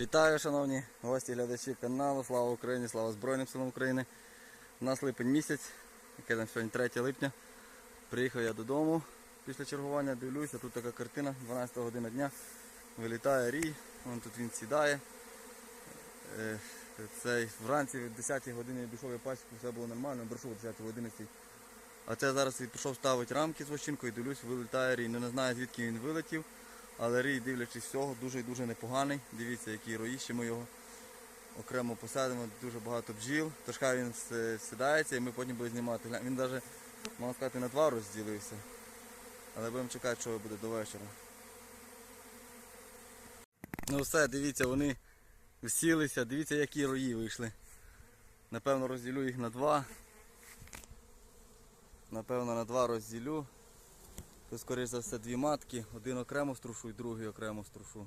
Вітаю, шановні гості, глядачі каналу. Слава Україні, слава Збройним силам України. У нас липень місяць, яке там сьогодні 3 липня. Приїхав я додому після чергування, дивлюся, тут така картина, 12 година дня. Вилітає рій, вон тут він сідає. Е, Цей вранці в 10 годині дійшов я пасіку, все було нормально, пройшов о 10 годині. А це зараз пішов ставити рамки з вощинкою, дивлюсь, вилітає рій. Ну не знаю звідки він вилетів. Але рій, дивлячись всього, дуже і дуже непоганий. Дивіться, які роїщі ми його окремо посадимо, дуже багато бджіл. Тож хай він сідається і ми потім будемо знімати. Він навіть, можна сказати, на два розділився. Але будемо чекати, що буде до вечора. Ну все, дивіться, вони всілися, дивіться, які рої вийшли. Напевно, розділю їх на два. Напевно, на два розділю. Це, скоріш за все, дві матки. Один окремо струшу і другий окремо струшу.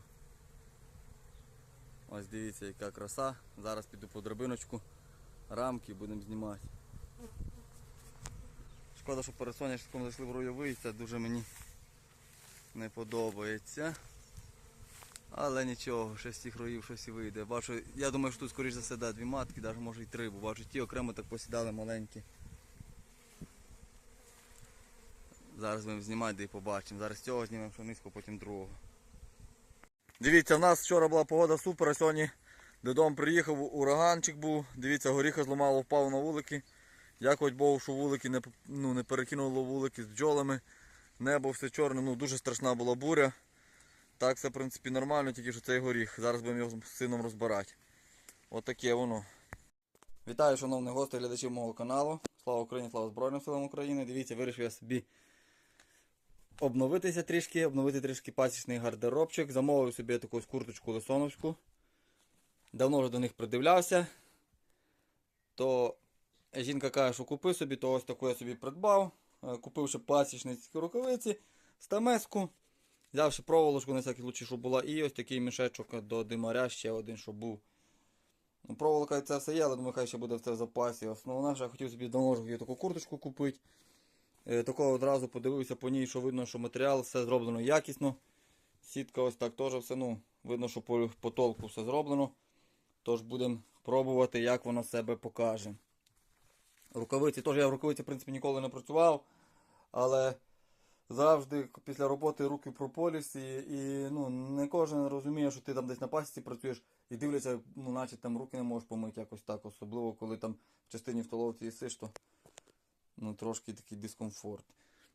Ось дивіться, яка краса. Зараз піду по драбиночку, рамки будемо знімати. Шкода, що перед соняшником зайшли в ройовий, це дуже мені не подобається. Але нічого, ще з цих роїв щось і вийде. Бачу, я думаю, що тут скоріш за все да, дві матки, навіть може й три, бо бачу, ті окремо так посідали маленькі. Зараз будемо знімати і побачимо. Зараз цього знімемо пшеничку, потім другого. Дивіться, в нас вчора була погода супер, а сьогодні додому приїхав, ураганчик був. Дивіться, горіха зламало, впав на вулики. Дякувати Богу, що вулики не, ну, не перекинуло вулики з бджолами. Небо все чорне, ну дуже страшна була буря. Так все в принципі нормально, тільки що цей горіх. Зараз будемо його з сином розбирати. Отаке воно. Вітаю, шановні гості, глядачів мого каналу. Слава Україні, слава Збройним силам України. Дивіться, вирішив я собі обновитися трішки, обновити трішки пасічний гардеробчик. Замовив собі таку курточку лисоновську. Давно вже до них придивлявся. То жінка каже, що купи собі, то ось таку я собі придбав. Е, Купив ще пасічницькі рукавиці, стамеску. Взяв ще проволочку на всякий случай, щоб була, і ось такий мішечок до димаря, ще один, щоб був. Ну, проволока це все є, але думаю, хай ще буде це в запасі. Основна ж я хотів собі давно таку курточку купити. Е, Такого одразу подивився по ній, що видно, що матеріал все зроблено якісно. Сітка ось так теж все, ну, видно, що по, по толку все зроблено. Тож будемо пробувати, як воно себе покаже. Рукавиці, теж я в рукавиці, в принципі, ніколи не працював, але завжди після роботи руки в прополісі, і ну, не кожен розуміє, що ти там десь на пасіці працюєш і дивляться, ну, наче там руки не можеш помити якось так, особливо коли там в частині в столовці їсиш, то ну, трошки такий дискомфорт.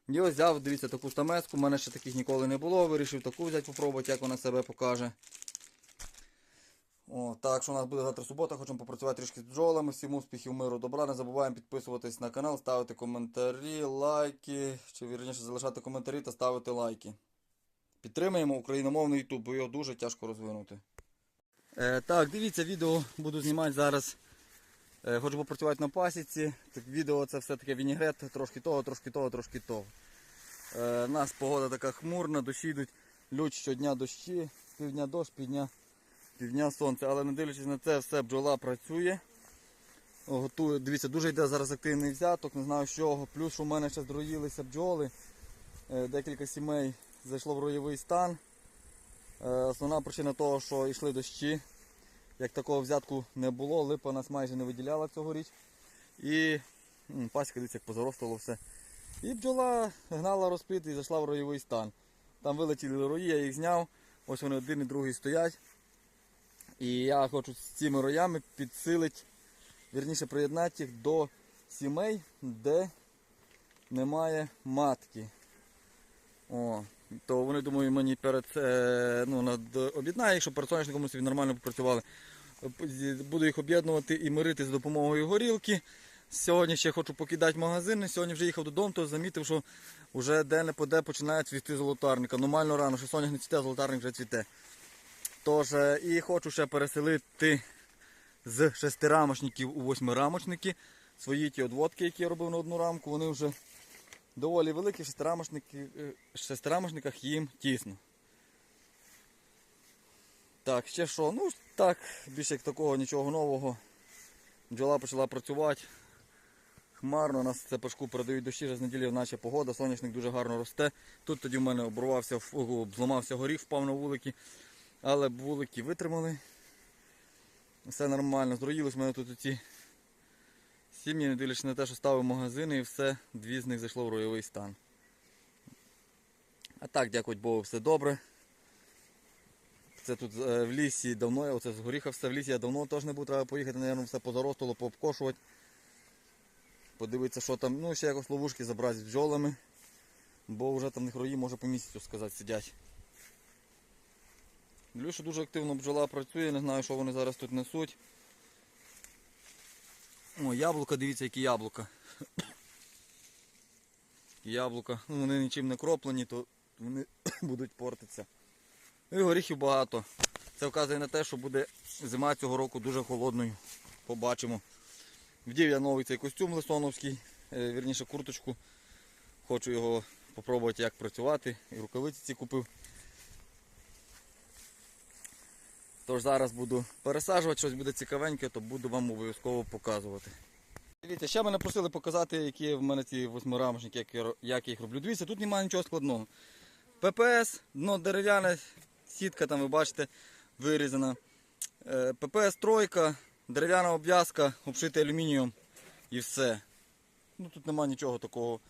І ось взяв, дивіться, таку стамеску, у мене ще таких ніколи не було, вирішив таку взяти, попробувати, як вона себе покаже. О, так що у нас буде завтра субота, хочемо попрацювати трішки з бджолами. Всім успіхів, миру, добра. Не забуваємо підписуватись на канал, ставити коментарі, лайки, чи вірніше залишати коментарі та ставити лайки. Підтримаємо україномовний YouTube, бо його дуже тяжко розвинути. Е, так, дивіться, відео буду знімати зараз. Е, хочу попрацювати на пасіці. Так, відео це все таке вінігрет, трошки того, трошки того, трошки того. Е, у нас погода така хмурна, дощі йдуть, лють щодня дощі, півдня дощ, півдня, півдня сонце. Але не дивлячись на це, все бджола працює. О, Готую. Дивіться, дуже йде зараз активний взяток, не знаю з чого. Плюс у мене ще здроїлися бджоли. Е, Декілька сімей зайшло в роєвий стан. Е, Основна причина того, що йшли дощі. Як такого взятку не було, липа нас майже не виділяла цьогоріч. І пасіка дивіться, як позаростало все. І бджола гнала розплід і зайшла в роєвий стан. Там вилетіли рої, я їх зняв. Ось вони один і другий стоять. І я хочу з цими роями підсилити, вірніше приєднати їх до сімей, де немає матки. О, то вони, думаю, мені перед е, ну, над об'єднає, їх, щоб перед соняшником собі нормально попрацювали. Буду їх об'єднувати і мирити з допомогою горілки. Сьогодні ще хочу покидати магазини. Сьогодні вже їхав додому, то замітив, що вже де-не-поде починає цвісти золотарника. Нормально рано, що соняк не цвіте, золотарник вже цвіте. Тож, е, і хочу ще переселити з шестирамочників у восьмирамочники. Свої ті одводки, які я робив на одну рамку, вони вже доволі великі, шестирамочники, е, в шестирамочниках їм тісно. Так, ще що? Ну так, більше як такого нічого нового. Бджола почала працювати. Хмарно, у нас це пашку передають дощі, вже з неділі наче погода, соняшник дуже гарно росте. Тут тоді в мене обрувався, ф- зламався горіх, впав на вулики. Але вулики витримали. Все нормально. Зроїлись в мене тут ці сім'ї, не дивлячись на те, що ставив магазини і все, дві з них зайшло в ройовий стан. А так, дякувати Богу, все добре. Це тут е, в лісі давно, оце з горіха все в лісі, я давно теж не був, треба поїхати, мабуть, все позаростало, пообкошувати. Подивитися, що там, ну ще якось ловушки забрати з бджолами. Бо вже там них рої, може по місяцю сказати, сидять. Що дуже активно бджола працює, не знаю, що вони зараз тут несуть. О, яблука, дивіться, які яблука. Яблука, ну вони нічим не кроплені, то вони будуть портитися. Ну і горіхів багато. Це вказує на те, що буде зима цього року дуже холодною. Побачимо. Вдів я новий цей костюм лисоновський, е, вірніше курточку. Хочу його спробувати як працювати. І рукавиці ці купив. Тож зараз буду пересаджувати, щось буде цікавеньке, то буду вам обов'язково показувати. Дивіться, ще мене просили показати, які в мене ці восьмирамочники, як я, як я їх роблю. Дивіться, тут немає нічого складного. ППС, дно дерев'яне, сітка там ви бачите вирізана. Е, ППС тройка, дерев'яна обв'язка, обшита алюмінієм і все. Ну Тут немає нічого такого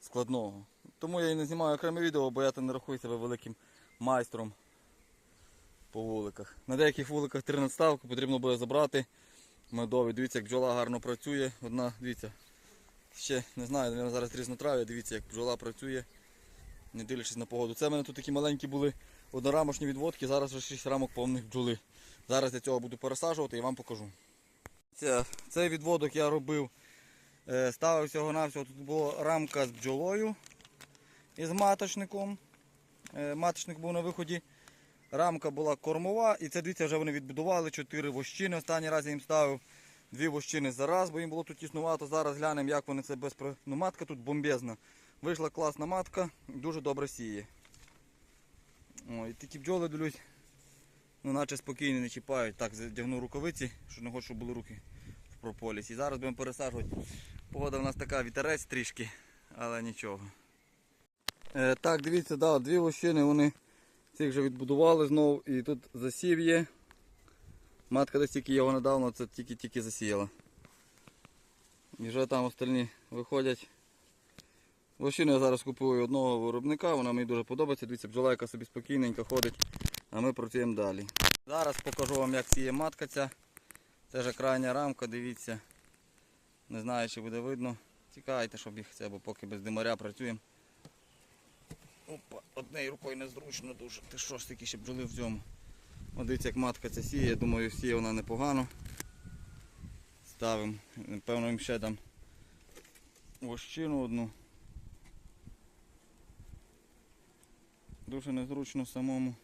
складного. Тому я і не знімаю окреме відео, бо я там не рахую себе великим майстром по вуликах. На деяких вуликах 13 ставку потрібно буде забрати медовий. Дивіться, як бджола гарно працює. Одна, дивіться, ще не знаю, мабуть, зараз різнотрав'я, дивіться, як бджола працює, не дивлячись на погоду. Це в мене тут такі маленькі були однорамочні відводки, зараз вже 6 рамок повних бджоли. Зараз я цього буду пересаджувати і вам покажу. Цей відводок я робив, е, ставив всього-навсього, тут була рамка з бджолою і з маточником. Е, Маточник був на виході. Рамка була кормова, і це дивіться, вже вони відбудували 4 вощини. Останній раз я їм ставив дві вощини за раз, бо їм було тут тіснувато. Зараз глянемо, як вони це без Ну, матка тут бомбезна. Вийшла класна матка, дуже добре сіє. О, і такі бджоли дивлюсь, ну наче спокійно не чіпають. Так, задягну рукавиці, що не хочу, щоб були руки в прополісі. Зараз будемо пересаджувати. Погода в нас така, вітерець трішки, але нічого. Е, так, дивіться, да, дві вощини вони цих вже відбудували знову і тут засів є. Матка десь тільки його недавно, це тільки-тільки засіяла. І вже там остальні виходять. Лощину я зараз купую одного виробника, вона мені дуже подобається. Дивіться, бджола, яка собі спокійненько ходить, а ми працюємо далі. Зараз покажу вам, як сіє матка ця. Це ж крайня рамка, дивіться. Не знаю, чи буде видно. Тікайте, щоб їх це, бо поки без димаря працюємо. Опа, однією рукою незручно дуже. Ти що ж таки ще бджоли в цьому. Дивіться, як матка ця сіє, я думаю, сіє вона непогано. Ставимо, напевно, їм ще дам вощину одну. Дуже незручно самому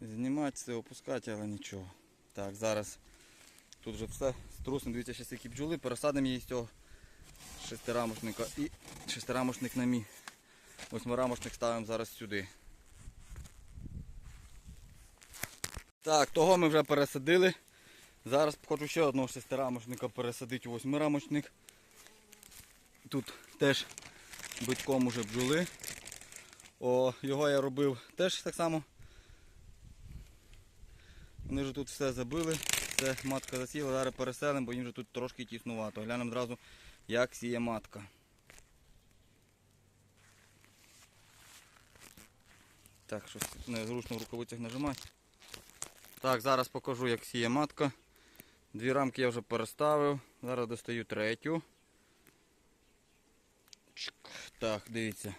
знімати це, опускати, але нічого. Так, зараз тут вже все струсне, дивіться, ще які бджоли, пересадимо її з цього шестирамошника і шестирамошник на мій. Восьмирамочник ставимо зараз сюди. Так, того ми вже пересадили. Зараз хочу ще одного шестирамочника пересадити у восьмирамочник. Тут теж битком уже бджоли. О, його я робив теж так само. Вони вже тут все забили, все матка засіла, зараз переселимо, бо їм вже тут трошки тіснувато. Глянемо одразу, як сіє матка. Так, щось незручно в рукавицях нажимати. Так, зараз покажу, як сіє матка. Дві рамки я вже переставив. Зараз достаю третю. Так, дивіться.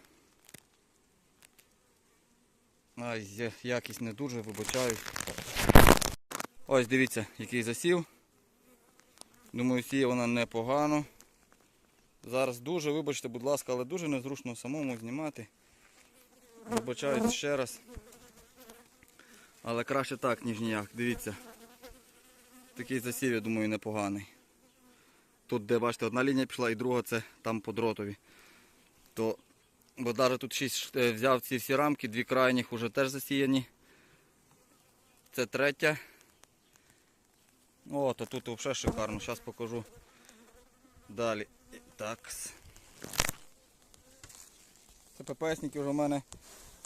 Ай, якість не дуже, вибачаю. Ось дивіться, який засів. Думаю, сіє вона непогано. Зараз дуже, вибачте, будь ласка, але дуже незручно самому знімати. Вибачаюсь ще раз. Але краще так, ніж ніяк. Дивіться. Такий засів, я думаю, непоганий. Тут, де бачите, одна лінія пішла і друга це там по дротові. То, бо навіть тут 6 взяв ці всі рамки, дві крайніх вже теж засіяні. Це третя. О, то тут взагалі шикарно. Зараз покажу далі. Так. Це ППСники вже в мене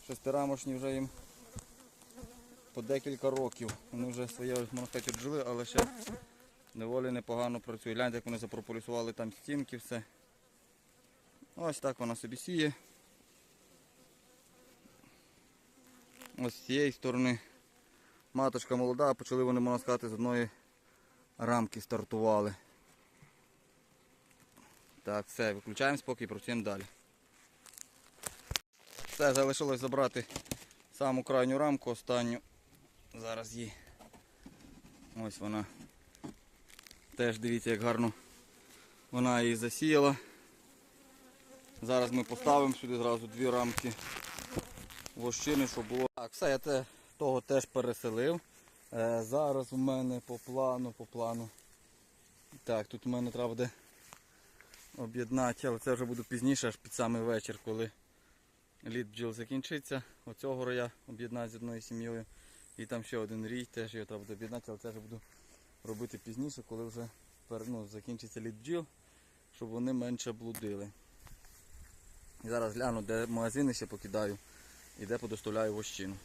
шестирамочні вже їм по декілька років. Вони вже своє, можна сказати, віджили, але ще доволі непогано працює. Гляньте, як вони запрополісували там стінки, все. Ось так вона собі сіє. Ось з цієї сторони маточка молода, почали вони, можна сказати, з одної рамки стартували. Так, все, виключаємо спокій, працюємо далі. Все, залишилось забрати саму крайню рамку, останню. Зараз її. Ось вона. Теж дивіться, як гарно вона її засіяла. Зараз ми поставимо сюди зразу дві рамки вощини, щоб було. Так, все, я те, того теж переселив. Е, зараз у мене по плану, по плану. Так, тут у мене треба буде об'єднати, але це вже буде пізніше, аж під самий вечір, коли лід бджіл закінчиться. Оцього роя об'єднаю з одною сім'єю. І там ще один рій, теж його треба буде об'єднати, але це вже буду робити пізніше, коли вже ну, закінчиться лід бджіл, щоб вони менше блудили. І зараз гляну, де магазини ще покидаю і де подоставляю вощину.